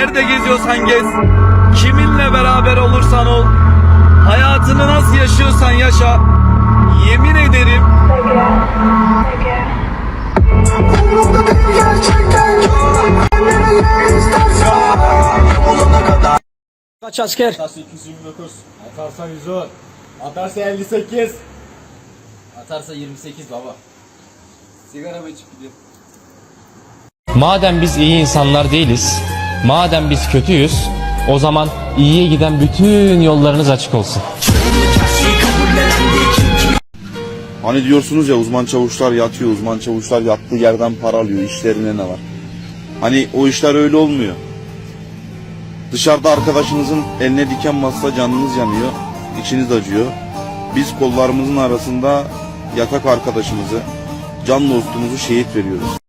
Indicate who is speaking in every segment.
Speaker 1: Nerede geziyorsan gez. Kiminle beraber olursan ol. Hayatını nasıl yaşıyorsan yaşa. Yemin ederim
Speaker 2: Kaç asker?
Speaker 3: Atarsa 229. Atarsa 110. Atarsa 58. Atarsa 28 baba. Sigara mı içip gidiyor?
Speaker 4: Madem biz iyi insanlar değiliz, madem biz kötüyüz, o zaman iyiye giden bütün yollarınız açık olsun.
Speaker 5: Hani diyorsunuz ya uzman çavuşlar yatıyor, uzman çavuşlar yattığı yerden para alıyor, işlerine ne var? Hani o işler öyle olmuyor. Dışarıda arkadaşınızın eline diken bassa canınız yanıyor, içiniz acıyor. Biz kollarımızın arasında yatak arkadaşımızı, can dostumuzu şehit veriyoruz.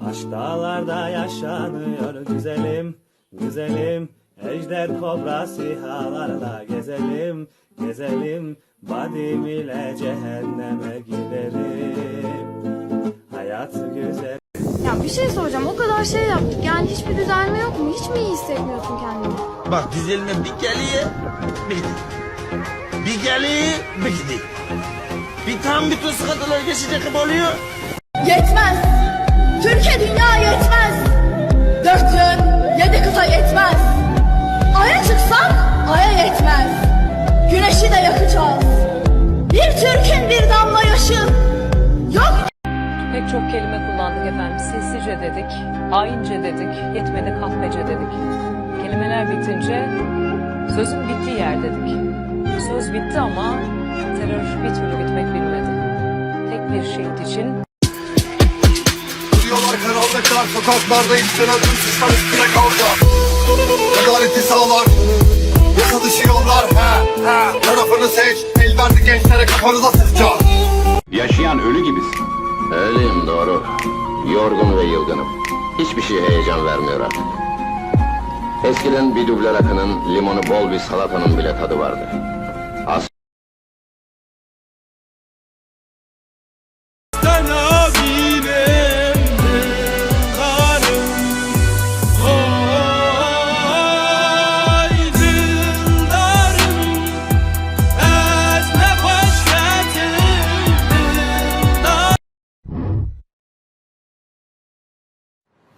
Speaker 6: Aşk dağlarda yaşanıyor güzelim, güzelim. Ejder kobra sihalarda gezelim, gezelim. Badim ile cehenneme gidelim. Hayat güzel.
Speaker 7: Ya bir şey soracağım. O kadar şey yaptık. Yani hiçbir düzelme yok mu? Hiç mi iyi hissetmiyorsun kendini?
Speaker 8: Bak düzelme bir geliyor bir gidiyor. Bir geliyor bir gidiyor. Bir tam bütün sıkıntılar geçecek gibi oluyor.
Speaker 7: Yetmez. Türkiye dünya yetmez. Dört yön, yedi kıta yetmez. Aya çıksak aya yetmez. Güneşi de yakacağız. Bir Türk'ün bir damla yaşı. Yok
Speaker 9: Pek çok kelime kullandık efendim. Sessizce dedik, haince dedik, yetmedi kahpece dedik. Kelimeler bitince sözün bittiği yer dedik. Söz bitti ama terör bir türlü bitmek bilmedi. Tek bir şehit için
Speaker 10: Duruyorlar karanlıklar Sokaklarda işlenen suçlar üstüne kavga Adaleti sağlar Yasa dışı yollar he, he. Tarafını seç El verdi gençlere kafanıza sıkça
Speaker 11: Yaşayan ölü gibisin.
Speaker 8: Öyleyim doğru. Yorgun ve yılgınım. Hiçbir şey heyecan vermiyor artık. Eskiden bir duble rakının, limonu bol bir salatanın bile tadı vardı.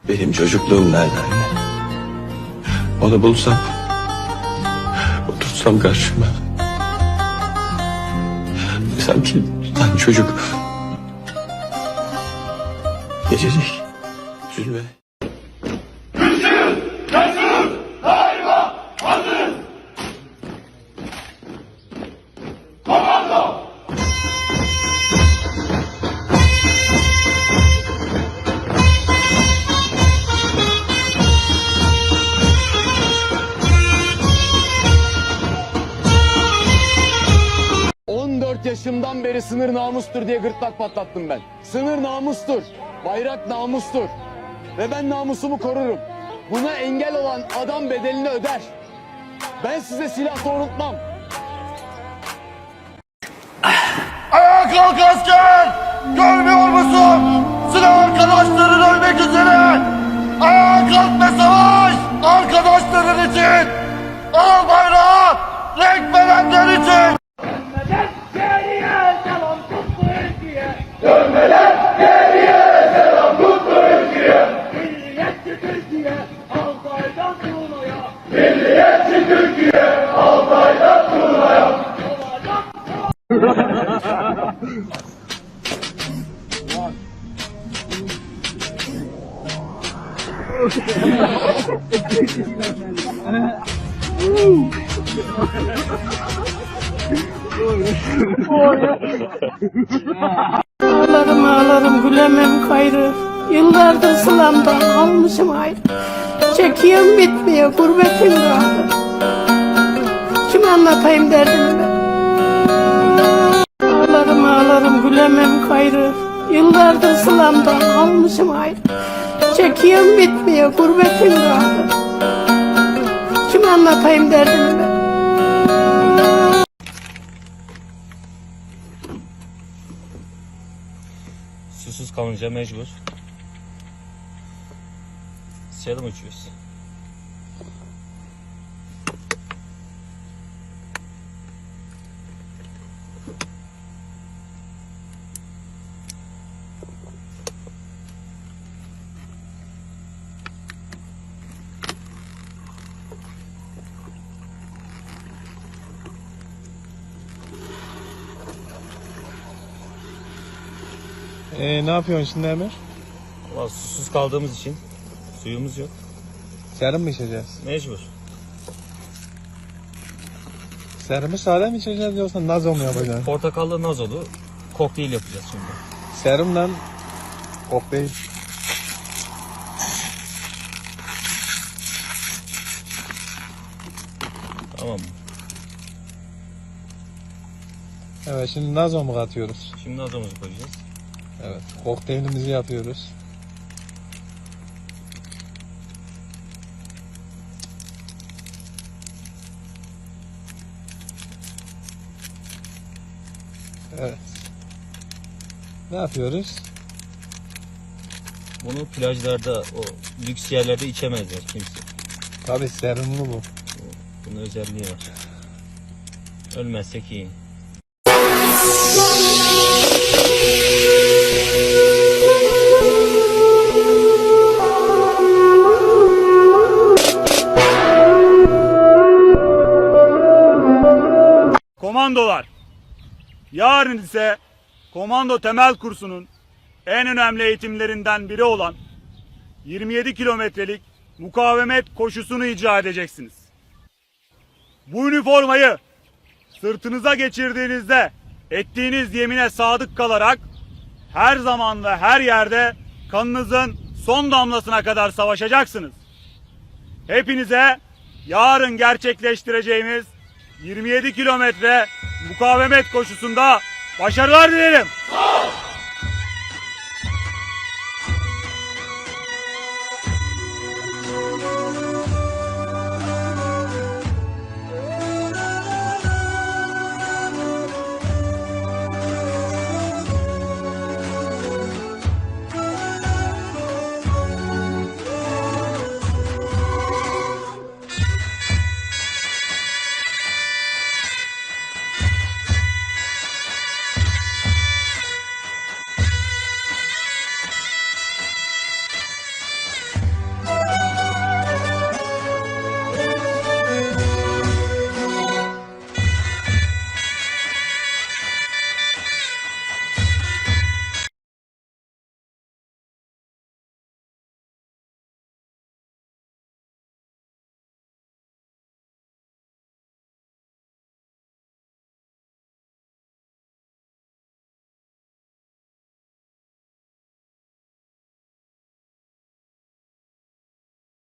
Speaker 1: Benim
Speaker 10: çocukluğum nerede? Anne? Onu bulsam Otursam karşıma. Sanki lan çocuk. Geçecek Üzülme
Speaker 3: yaşımdan beri sınır namustur diye gırtlak patlattım ben. Sınır namustur. Bayrak namustur. Ve ben namusumu korurum. Buna engel olan adam bedelini öder. Ben size silah doğrultmam.
Speaker 10: Ayağa kalk asker! Görmüyor musun? Silah arkadaşların ölmek üzere! Ayağa kalk ve savaş! Arkadaşların için! Al bayrağı! Renk verenler için!
Speaker 7: Ağlarım ağlarım gülemem gayrı. Yıllardır sılamdan almışım ayrı. Çekiyorum bitmiyor gurbetim gayrı. Kime anlatayım derdimi ben? Ağlarım ağlarım gülemem gayrı. Yıllardır sılamdan almışım ayrı. Çekiyorum bitmiyor gurbetim gayrı. Kime anlatayım derdimi ben?
Speaker 4: Susuz kalınca mecbur basayalım uçuyoruz.
Speaker 2: Ee, ne yapıyorsun şimdi Emir?
Speaker 12: Valla susuz kaldığımız için suyumuz yok.
Speaker 2: Serum mu içeceğiz?
Speaker 12: Mecbur.
Speaker 2: Serumu sade mi içeceğiz yoksa nazo mu yapacaksın?
Speaker 12: Portakallı nazolu kokteyl yapacağız şimdi.
Speaker 2: Serumla kokteyl.
Speaker 12: Tamam mı?
Speaker 2: Evet şimdi nazo mu katıyoruz?
Speaker 12: Şimdi nazomuzu koyacağız.
Speaker 2: Evet. Kokteylimizi yapıyoruz. Evet. Ne yapıyoruz?
Speaker 12: Bunu plajlarda, o lüks yerlerde içemezler kimse.
Speaker 2: Tabi serumlu bu.
Speaker 12: Bunun özelliği var. Ölmezsek iyi.
Speaker 13: Komandolar. Yarın ise komando temel kursunun en önemli eğitimlerinden biri olan 27 kilometrelik mukavemet koşusunu icra edeceksiniz. Bu üniformayı sırtınıza geçirdiğinizde ettiğiniz yemine sadık kalarak her zaman ve her yerde kanınızın son damlasına kadar savaşacaksınız. Hepinize yarın gerçekleştireceğimiz 27 kilometre mukavemet koşusunda Başarılar dilerim. Sol.